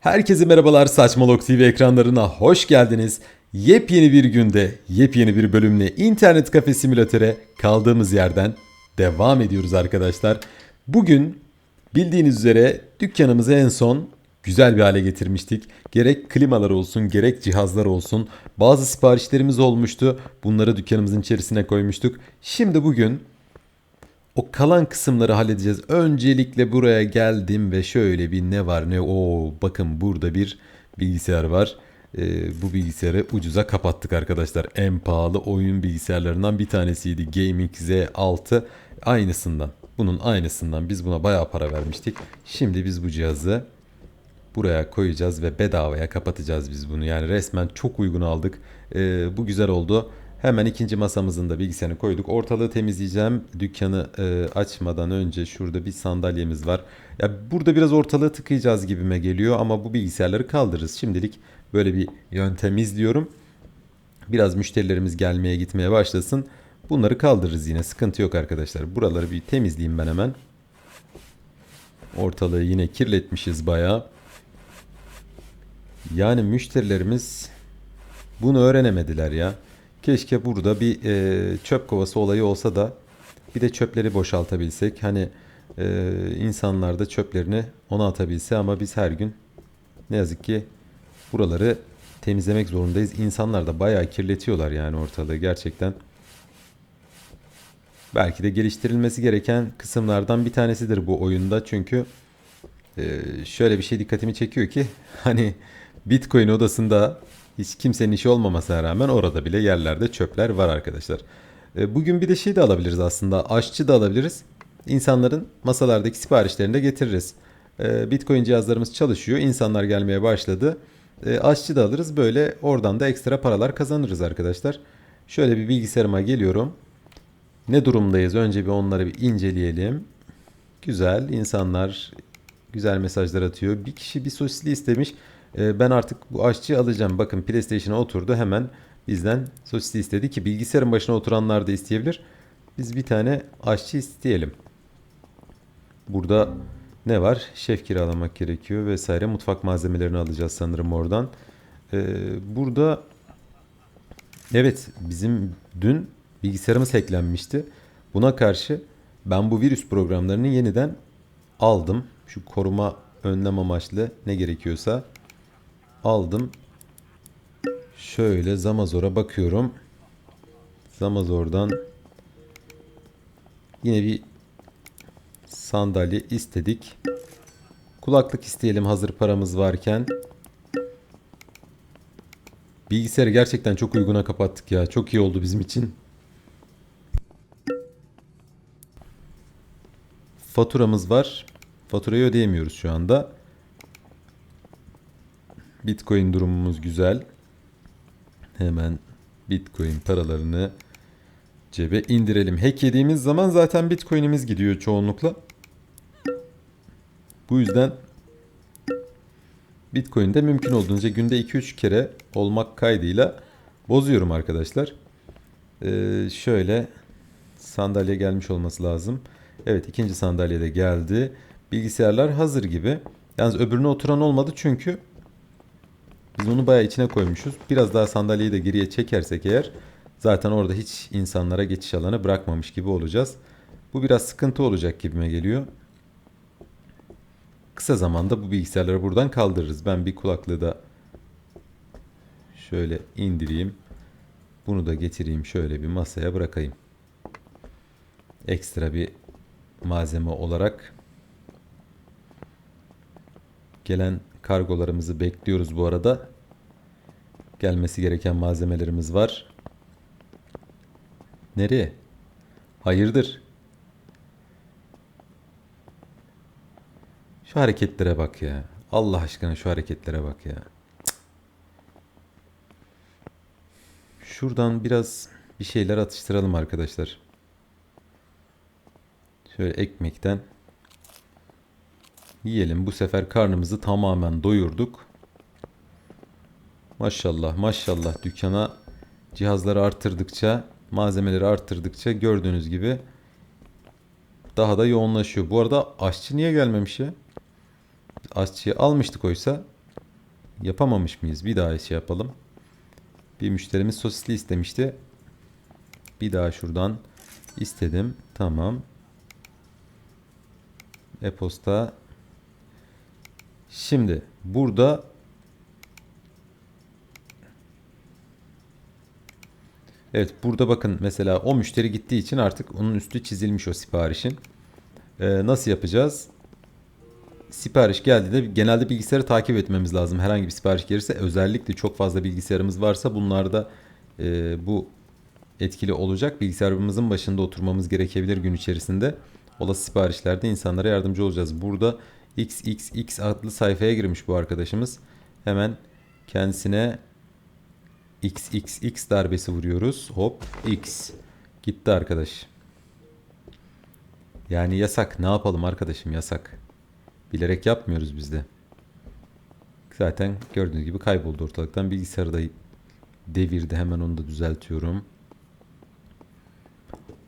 Herkese merhabalar Saçmalok TV ekranlarına hoş geldiniz. Yepyeni bir günde, yepyeni bir bölümle internet kafe simülatöre kaldığımız yerden devam ediyoruz arkadaşlar. Bugün bildiğiniz üzere dükkanımızı en son güzel bir hale getirmiştik. Gerek klimalar olsun, gerek cihazlar olsun. Bazı siparişlerimiz olmuştu. Bunları dükkanımızın içerisine koymuştuk. Şimdi bugün o kalan kısımları halledeceğiz. Öncelikle buraya geldim ve şöyle bir ne var ne o bakın burada bir bilgisayar var. Ee, bu bilgisayarı ucuza kapattık arkadaşlar. En pahalı oyun bilgisayarlarından bir tanesiydi. Gaming Z6 aynısından. Bunun aynısından biz buna bayağı para vermiştik. Şimdi biz bu cihazı buraya koyacağız ve bedavaya kapatacağız biz bunu. Yani resmen çok uygun aldık. Ee, bu güzel oldu. Hemen ikinci masamızın da bilgisayarını koyduk. Ortalığı temizleyeceğim. Dükkanı e, açmadan önce şurada bir sandalyemiz var. Ya burada biraz ortalığı tıkayacağız gibime geliyor ama bu bilgisayarları kaldırırız. Şimdilik böyle bir yöntem izliyorum. Biraz müşterilerimiz gelmeye gitmeye başlasın. Bunları kaldırırız yine. Sıkıntı yok arkadaşlar. Buraları bir temizleyeyim ben hemen. Ortalığı yine kirletmişiz bayağı. Yani müşterilerimiz bunu öğrenemediler ya. Keşke burada bir e, çöp kovası olayı olsa da bir de çöpleri boşaltabilsek. Hani e, insanlar da çöplerini ona atabilse ama biz her gün ne yazık ki buraları temizlemek zorundayız. İnsanlar da bayağı kirletiyorlar yani ortalığı gerçekten. Belki de geliştirilmesi gereken kısımlardan bir tanesidir bu oyunda. Çünkü e, şöyle bir şey dikkatimi çekiyor ki hani Bitcoin odasında hiç kimsenin işi olmamasına rağmen orada bile yerlerde çöpler var arkadaşlar. E, Bugün bir de şey de alabiliriz aslında. Aşçı da alabiliriz. İnsanların masalardaki siparişlerini de getiririz. E, Bitcoin cihazlarımız çalışıyor. İnsanlar gelmeye başladı. E, Aşçı da alırız. Böyle oradan da ekstra paralar kazanırız arkadaşlar. Şöyle bir bilgisayarıma geliyorum. Ne durumdayız? Önce bir onları bir inceleyelim. Güzel. insanlar güzel mesajlar atıyor. Bir kişi bir sosisli istemiş. Ee, ben artık bu aşçıyı alacağım. Bakın PlayStation'a oturdu hemen bizden sosisli istedi ki bilgisayarın başına oturanlar da isteyebilir. Biz bir tane aşçı isteyelim. Burada ne var? Şef kiralamak gerekiyor vesaire. Mutfak malzemelerini alacağız sanırım oradan. Ee, burada evet bizim dün bilgisayarımız hacklenmişti. Buna karşı ben bu virüs programlarını yeniden aldım. Şu koruma önlem amaçlı ne gerekiyorsa aldım. Şöyle Zamazor'a bakıyorum. Zamazor'dan yine bir sandalye istedik. Kulaklık isteyelim hazır paramız varken. Bilgisayarı gerçekten çok uyguna kapattık ya. Çok iyi oldu bizim için. Faturamız var. Faturayı ödeyemiyoruz şu anda. Bitcoin durumumuz güzel. Hemen Bitcoin paralarını cebe indirelim. Hack yediğimiz zaman zaten Bitcoin'imiz gidiyor çoğunlukla. Bu yüzden Bitcoin'de mümkün olduğunca günde 2-3 kere olmak kaydıyla bozuyorum arkadaşlar. Ee, şöyle sandalye gelmiş olması lazım. Evet ikinci sandalye de geldi. Bilgisayarlar hazır gibi. Yalnız öbürüne oturan olmadı çünkü biz onu bayağı içine koymuşuz. Biraz daha sandalyeyi de geriye çekersek eğer zaten orada hiç insanlara geçiş alanı bırakmamış gibi olacağız. Bu biraz sıkıntı olacak gibime geliyor. Kısa zamanda bu bilgisayarları buradan kaldırırız. Ben bir kulaklığı da şöyle indireyim. Bunu da getireyim şöyle bir masaya bırakayım. Ekstra bir malzeme olarak gelen kargolarımızı bekliyoruz bu arada. Gelmesi gereken malzemelerimiz var. Nereye? Hayırdır? Şu hareketlere bak ya. Allah aşkına şu hareketlere bak ya. Şuradan biraz bir şeyler atıştıralım arkadaşlar. Şöyle ekmekten yiyelim. Bu sefer karnımızı tamamen doyurduk. Maşallah maşallah dükkana cihazları arttırdıkça, malzemeleri arttırdıkça gördüğünüz gibi daha da yoğunlaşıyor. Bu arada aşçı niye gelmemiş ya? Aşçıyı almıştık oysa. yapamamış mıyız? Bir daha şey yapalım. Bir müşterimiz sosisli istemişti. Bir daha şuradan istedim. Tamam. E-posta. Şimdi burada Evet burada bakın mesela o müşteri gittiği için artık onun üstü çizilmiş o siparişin. Ee, nasıl yapacağız? Sipariş geldiğinde genelde bilgisayarı takip etmemiz lazım. Herhangi bir sipariş gelirse özellikle çok fazla bilgisayarımız varsa bunlarda e, bu etkili olacak. Bilgisayarımızın başında oturmamız gerekebilir gün içerisinde. Olası siparişlerde insanlara yardımcı olacağız. Burada XXX adlı sayfaya girmiş bu arkadaşımız. Hemen kendisine XXX darbesi vuruyoruz. Hop X. Gitti arkadaş. Yani yasak. Ne yapalım arkadaşım yasak. Bilerek yapmıyoruz biz de. Zaten gördüğünüz gibi kayboldu ortalıktan. Bilgisayarı da devirdi. Hemen onu da düzeltiyorum.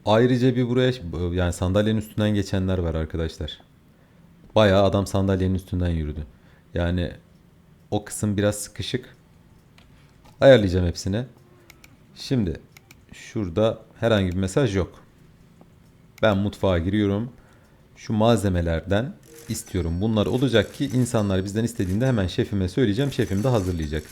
Ayrıca bir buraya yani sandalyenin üstünden geçenler var arkadaşlar. Bayağı adam sandalyenin üstünden yürüdü. Yani o kısım biraz sıkışık. Ayarlayacağım hepsini. Şimdi şurada herhangi bir mesaj yok. Ben mutfağa giriyorum. Şu malzemelerden istiyorum. Bunlar olacak ki insanlar bizden istediğinde hemen şefime söyleyeceğim. Şefim de hazırlayacak.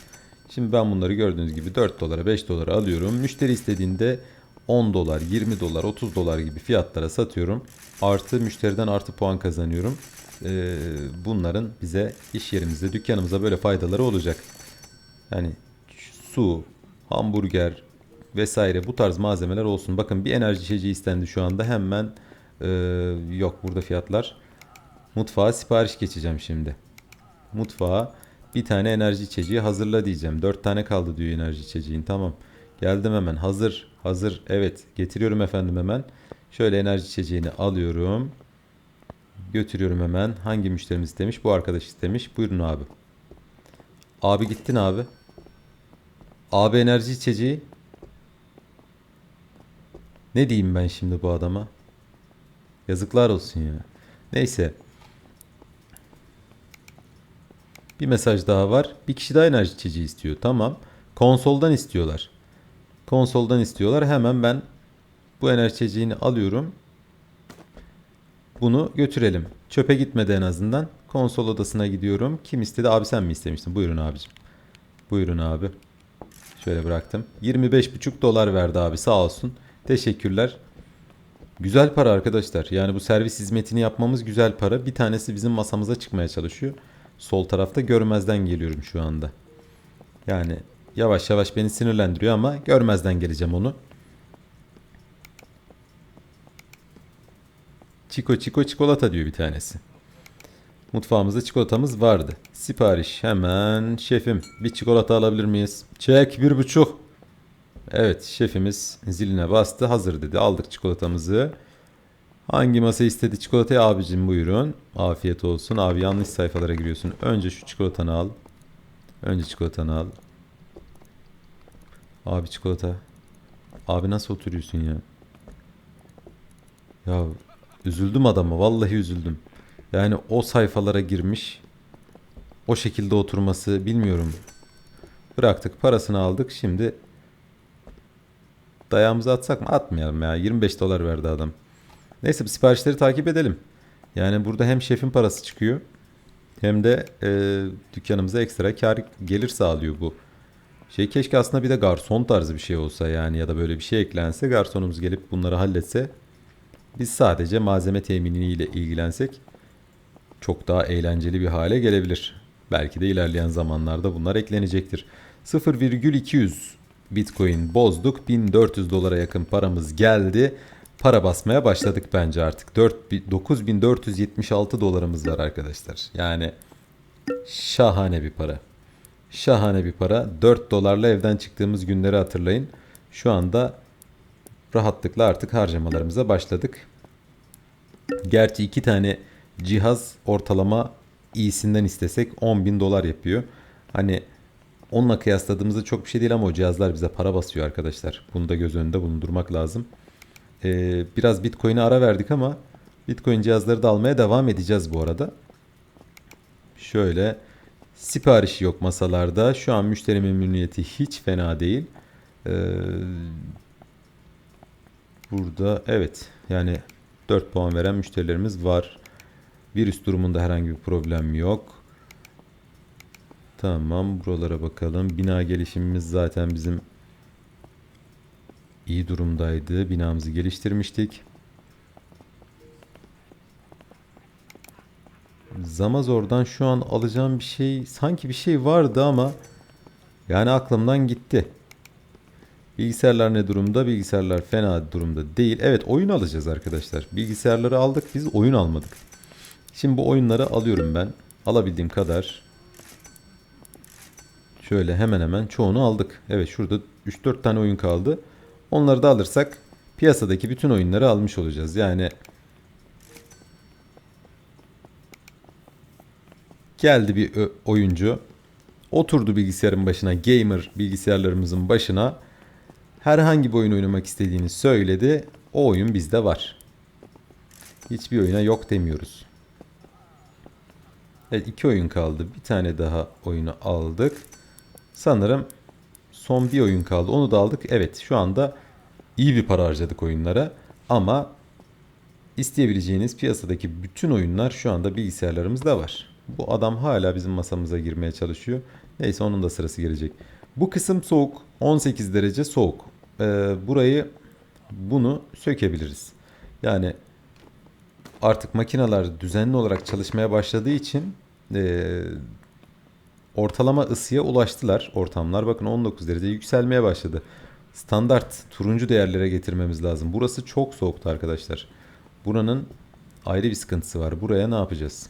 Şimdi ben bunları gördüğünüz gibi 4 dolara 5 dolara alıyorum. Müşteri istediğinde 10 dolar, 20 dolar, 30 dolar gibi fiyatlara satıyorum. Artı müşteriden artı puan kazanıyorum. Ee, bunların bize iş yerimizde, dükkanımıza böyle faydaları olacak. Yani su, hamburger vesaire bu tarz malzemeler olsun. Bakın bir enerji içeceği istendi şu anda. Hemen e, yok burada fiyatlar. Mutfağa sipariş geçeceğim şimdi. Mutfağa bir tane enerji içeceği hazırla diyeceğim. Dört tane kaldı diyor enerji içeceğin. Tamam. Geldim hemen. Hazır. Hazır. Evet. Getiriyorum efendim hemen. Şöyle enerji içeceğini alıyorum. Götürüyorum hemen. Hangi müşterimiz istemiş? Bu arkadaş istemiş. Buyurun abi. Abi gittin abi. Abi enerji içeceği. Ne diyeyim ben şimdi bu adama? Yazıklar olsun ya. Neyse. Bir mesaj daha var. Bir kişi daha enerji içeceği istiyor. Tamam. Konsoldan istiyorlar. Konsoldan istiyorlar. Hemen ben bu enerji içeceğini alıyorum. Bunu götürelim. Çöpe gitmedi en azından. Konsol odasına gidiyorum. Kim istedi? Abi sen mi istemiştin? Buyurun abicim. Buyurun abi. Şöyle bıraktım. 25,5 dolar verdi abi sağ olsun. Teşekkürler. Güzel para arkadaşlar. Yani bu servis hizmetini yapmamız güzel para. Bir tanesi bizim masamıza çıkmaya çalışıyor. Sol tarafta görmezden geliyorum şu anda. Yani yavaş yavaş beni sinirlendiriyor ama görmezden geleceğim onu. Çiko çiko çikolata diyor bir tanesi. Mutfağımızda çikolatamız vardı. Sipariş hemen şefim bir çikolata alabilir miyiz? Çek bir buçuk. Evet şefimiz ziline bastı hazır dedi aldık çikolatamızı. Hangi masa istedi çikolatayı abicim buyurun. Afiyet olsun abi yanlış sayfalara giriyorsun. Önce şu çikolatanı al. Önce çikolatanı al. Abi çikolata. Abi nasıl oturuyorsun ya? Ya üzüldüm adama vallahi üzüldüm. Yani o sayfalara girmiş. O şekilde oturması bilmiyorum. Bıraktık parasını aldık. Şimdi dayağımızı atsak mı? Atmayalım ya. 25 dolar verdi adam. Neyse siparişleri takip edelim. Yani burada hem şefin parası çıkıyor hem de e, dükkanımıza ekstra kar gelir sağlıyor bu. Şey keşke aslında bir de garson tarzı bir şey olsa yani ya da böyle bir şey eklense garsonumuz gelip bunları halletse biz sadece malzeme teminiyle ilgilensek çok daha eğlenceli bir hale gelebilir. Belki de ilerleyen zamanlarda bunlar eklenecektir. 0,200 Bitcoin bozduk. 1400 dolara yakın paramız geldi. Para basmaya başladık bence artık. 9476 dolarımız var arkadaşlar. Yani şahane bir para. Şahane bir para. 4 dolarla evden çıktığımız günleri hatırlayın. Şu anda rahatlıkla artık harcamalarımıza başladık. Gerçi iki tane cihaz ortalama iyisinden istesek 10 bin dolar yapıyor. Hani onunla kıyasladığımızda çok bir şey değil ama o cihazlar bize para basıyor arkadaşlar. Bunu da göz önünde bulundurmak lazım. Ee, biraz Bitcoin'e ara verdik ama Bitcoin cihazları da almaya devam edeceğiz bu arada. Şöyle Sipariş yok masalarda. Şu an müşteri memnuniyeti hiç fena değil. Ee, burada evet yani 4 puan veren müşterilerimiz var. Virüs durumunda herhangi bir problem yok. Tamam buralara bakalım. Bina gelişimimiz zaten bizim iyi durumdaydı. Binamızı geliştirmiştik. Zamazor'dan şu an alacağım bir şey sanki bir şey vardı ama yani aklımdan gitti. Bilgisayarlar ne durumda? Bilgisayarlar fena durumda değil. Evet oyun alacağız arkadaşlar. Bilgisayarları aldık biz oyun almadık. Şimdi bu oyunları alıyorum ben. Alabildiğim kadar. Şöyle hemen hemen çoğunu aldık. Evet şurada 3-4 tane oyun kaldı. Onları da alırsak piyasadaki bütün oyunları almış olacağız. Yani geldi bir oyuncu. Oturdu bilgisayarın başına, gamer bilgisayarlarımızın başına. Herhangi bir oyun oynamak istediğini söyledi. O oyun bizde var. Hiçbir oyuna yok demiyoruz. Evet iki oyun kaldı. Bir tane daha oyunu aldık. Sanırım son bir oyun kaldı. Onu da aldık. Evet şu anda iyi bir para harcadık oyunlara. Ama isteyebileceğiniz piyasadaki bütün oyunlar şu anda bilgisayarlarımızda var. Bu adam hala bizim masamıza girmeye çalışıyor. Neyse onun da sırası gelecek. Bu kısım soğuk. 18 derece soğuk. Ee, burayı bunu sökebiliriz. Yani artık makineler düzenli olarak çalışmaya başladığı için e, ortalama ısıya ulaştılar ortamlar. Bakın 19 derece yükselmeye başladı. Standart turuncu değerlere getirmemiz lazım. Burası çok soğuktu arkadaşlar. Buranın ayrı bir sıkıntısı var. Buraya ne yapacağız?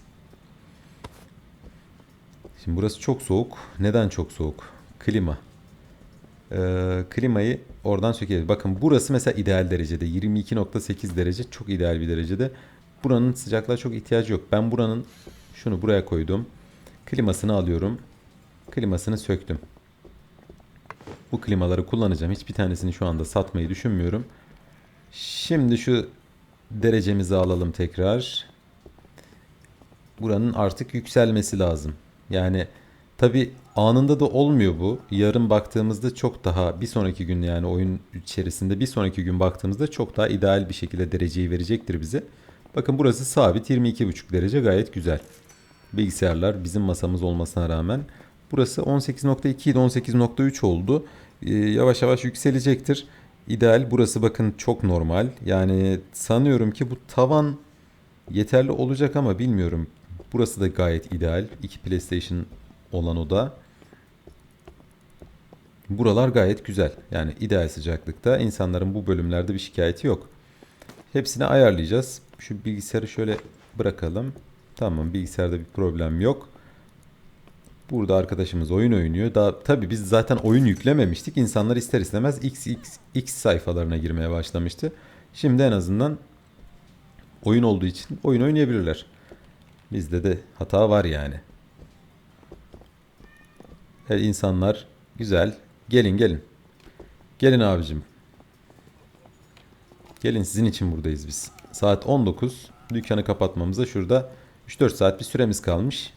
Şimdi burası çok soğuk. Neden çok soğuk? Klima. Ee, klimayı oradan sökelim. Bakın burası mesela ideal derecede. 22.8 derece çok ideal bir derecede. Buranın sıcaklığa çok ihtiyacı yok. Ben buranın şunu buraya koydum. Klimasını alıyorum. Klimasını söktüm. Bu klimaları kullanacağım. Hiçbir tanesini şu anda satmayı düşünmüyorum. Şimdi şu derecemizi alalım tekrar. Buranın artık yükselmesi lazım. Yani tabi anında da olmuyor bu. Yarın baktığımızda çok daha bir sonraki gün yani oyun içerisinde bir sonraki gün baktığımızda çok daha ideal bir şekilde dereceyi verecektir bize. Bakın burası sabit 22,5 derece gayet güzel. Bilgisayarlar bizim masamız olmasına rağmen burası 18.2 ile 18.3 oldu. Ee, yavaş yavaş yükselecektir. İdeal burası bakın çok normal. Yani sanıyorum ki bu tavan yeterli olacak ama bilmiyorum. Burası da gayet ideal. İki PlayStation olan oda. Buralar gayet güzel. Yani ideal sıcaklıkta. İnsanların bu bölümlerde bir şikayeti yok. Hepsini ayarlayacağız. Şu bilgisayarı şöyle bırakalım. Tamam bilgisayarda bir problem yok. Burada arkadaşımız oyun oynuyor. Daha tabii biz zaten oyun yüklememiştik. İnsanlar ister istemez X, X, X sayfalarına girmeye başlamıştı. Şimdi en azından oyun olduğu için oyun oynayabilirler. Bizde de hata var yani. Evet insanlar güzel. Gelin gelin. Gelin abicim. Gelin sizin için buradayız biz. Saat 19. Dükkanı kapatmamıza şurada 3-4 saat bir süremiz kalmış.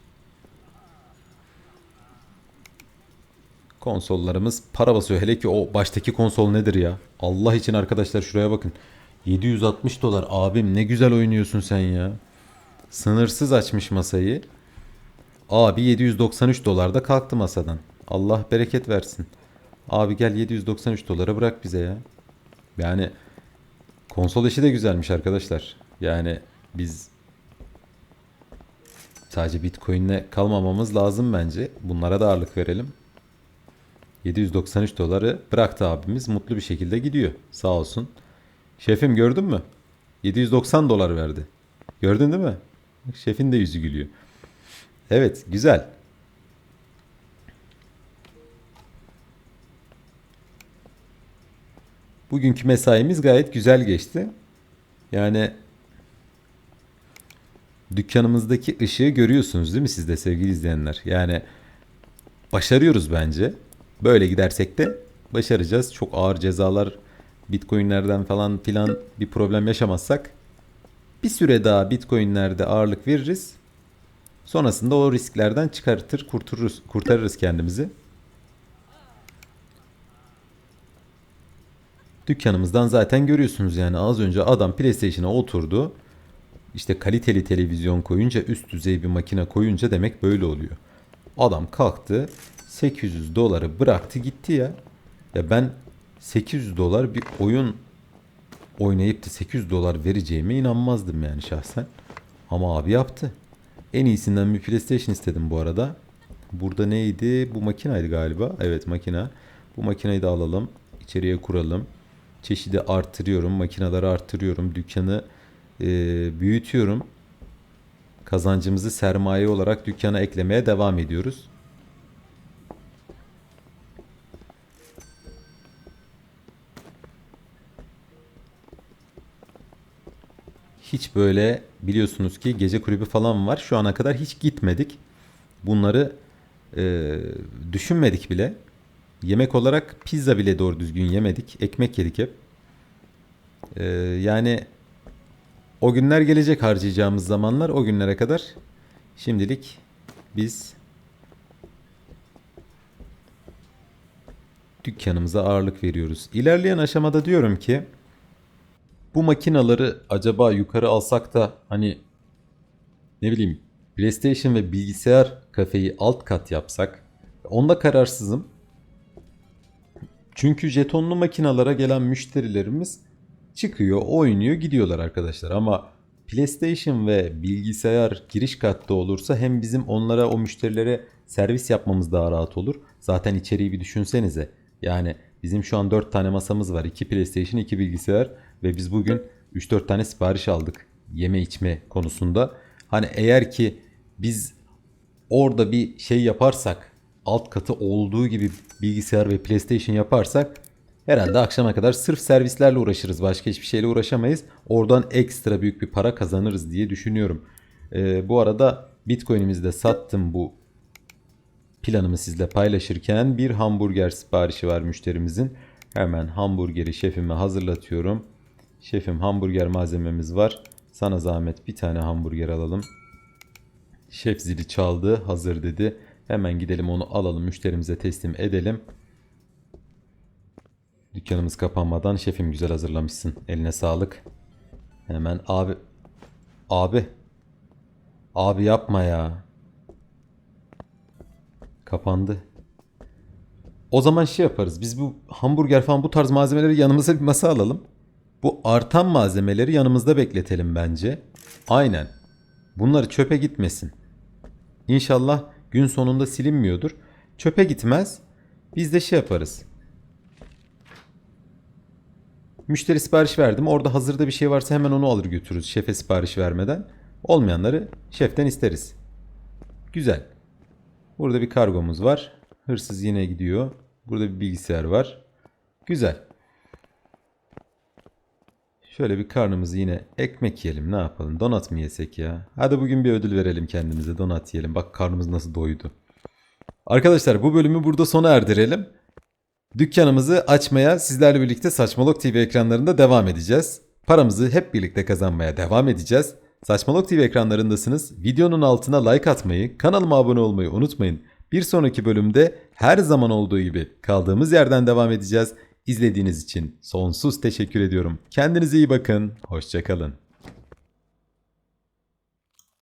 Konsollarımız para basıyor. Hele ki o baştaki konsol nedir ya? Allah için arkadaşlar şuraya bakın. 760 dolar. Abim ne güzel oynuyorsun sen ya. Sınırsız açmış masayı. Abi 793 dolarda kalktı masadan. Allah bereket versin. Abi gel 793 dolara bırak bize ya. Yani konsol işi de güzelmiş arkadaşlar. Yani biz sadece Bitcoin'le kalmamamız lazım bence. Bunlara da ağırlık verelim. 793 doları bıraktı abimiz. Mutlu bir şekilde gidiyor. Sağ olsun. Şefim gördün mü? 790 dolar verdi. Gördün değil mi? Şefin de yüzü gülüyor. Evet güzel. Bugünkü mesaimiz gayet güzel geçti. Yani dükkanımızdaki ışığı görüyorsunuz değil mi siz de sevgili izleyenler? Yani başarıyoruz bence. Böyle gidersek de başaracağız. Çok ağır cezalar Bitcoin'lerden falan filan bir problem yaşamazsak bir süre daha Bitcoin'lerde ağırlık veririz. Sonrasında o risklerden çıkartır, kurtarırız, kurtarırız kendimizi. Dükkanımızdan zaten görüyorsunuz yani az önce adam PlayStation'a oturdu. İşte kaliteli televizyon koyunca üst düzey bir makine koyunca demek böyle oluyor. Adam kalktı 800 doları bıraktı gitti ya. Ya ben 800 dolar bir oyun oynayıp da 800 dolar vereceğime inanmazdım yani şahsen. Ama abi yaptı. En iyisinden bir PlayStation istedim bu arada. Burada neydi? Bu makinaydı galiba. Evet makina. Bu makinayı da alalım. İçeriye kuralım. Çeşidi arttırıyorum. Makineleri arttırıyorum. Dükkanı e, büyütüyorum. Kazancımızı sermaye olarak dükkana eklemeye devam ediyoruz. Hiç böyle biliyorsunuz ki gece kulübü falan var. Şu ana kadar hiç gitmedik. Bunları e, düşünmedik bile. Yemek olarak pizza bile doğru düzgün yemedik. Ekmek yedik hep. E, yani o günler gelecek harcayacağımız zamanlar o günlere kadar şimdilik biz dükkanımıza ağırlık veriyoruz. İlerleyen aşamada diyorum ki bu makinaları acaba yukarı alsak da hani ne bileyim PlayStation ve bilgisayar kafeyi alt kat yapsak onda kararsızım. Çünkü jetonlu makinalara gelen müşterilerimiz çıkıyor, oynuyor, gidiyorlar arkadaşlar. Ama PlayStation ve bilgisayar giriş katta olursa hem bizim onlara o müşterilere servis yapmamız daha rahat olur. Zaten içeriği bir düşünsenize. Yani bizim şu an 4 tane masamız var. 2 PlayStation, 2 bilgisayar ve biz bugün 3-4 tane sipariş aldık yeme içme konusunda. Hani eğer ki biz orada bir şey yaparsak alt katı olduğu gibi bilgisayar ve PlayStation yaparsak herhalde akşama kadar sırf servislerle uğraşırız. Başka hiçbir şeyle uğraşamayız. Oradan ekstra büyük bir para kazanırız diye düşünüyorum. Ee, bu arada Bitcoin'imizi de sattım bu planımı sizle paylaşırken bir hamburger siparişi var müşterimizin. Hemen hamburgeri şefime hazırlatıyorum. Şefim hamburger malzememiz var. Sana zahmet bir tane hamburger alalım. Şef zili çaldı, hazır dedi. Hemen gidelim onu alalım, müşterimize teslim edelim. Dükkanımız kapanmadan şefim güzel hazırlamışsın. Eline sağlık. Hemen abi abi abi yapma ya. Kapandı. O zaman şey yaparız. Biz bu hamburger falan bu tarz malzemeleri yanımıza bir masa alalım. Bu artan malzemeleri yanımızda bekletelim bence. Aynen. Bunları çöpe gitmesin. İnşallah gün sonunda silinmiyordur. Çöpe gitmez. Biz de şey yaparız. Müşteri sipariş verdim. Orada hazırda bir şey varsa hemen onu alır götürürüz şefe sipariş vermeden. Olmayanları şeften isteriz. Güzel. Burada bir kargomuz var. Hırsız yine gidiyor. Burada bir bilgisayar var. Güzel. Şöyle bir karnımızı yine ekmek yiyelim ne yapalım donat mı yesek ya? Hadi bugün bir ödül verelim kendimize donat yiyelim. Bak karnımız nasıl doydu. Arkadaşlar bu bölümü burada sona erdirelim. Dükkanımızı açmaya sizlerle birlikte Saçmalok TV ekranlarında devam edeceğiz. Paramızı hep birlikte kazanmaya devam edeceğiz. Saçmalok TV ekranlarındasınız. Videonun altına like atmayı, kanalıma abone olmayı unutmayın. Bir sonraki bölümde her zaman olduğu gibi kaldığımız yerden devam edeceğiz. İzlediğiniz için sonsuz teşekkür ediyorum. Kendinize iyi bakın. Hoşçakalın.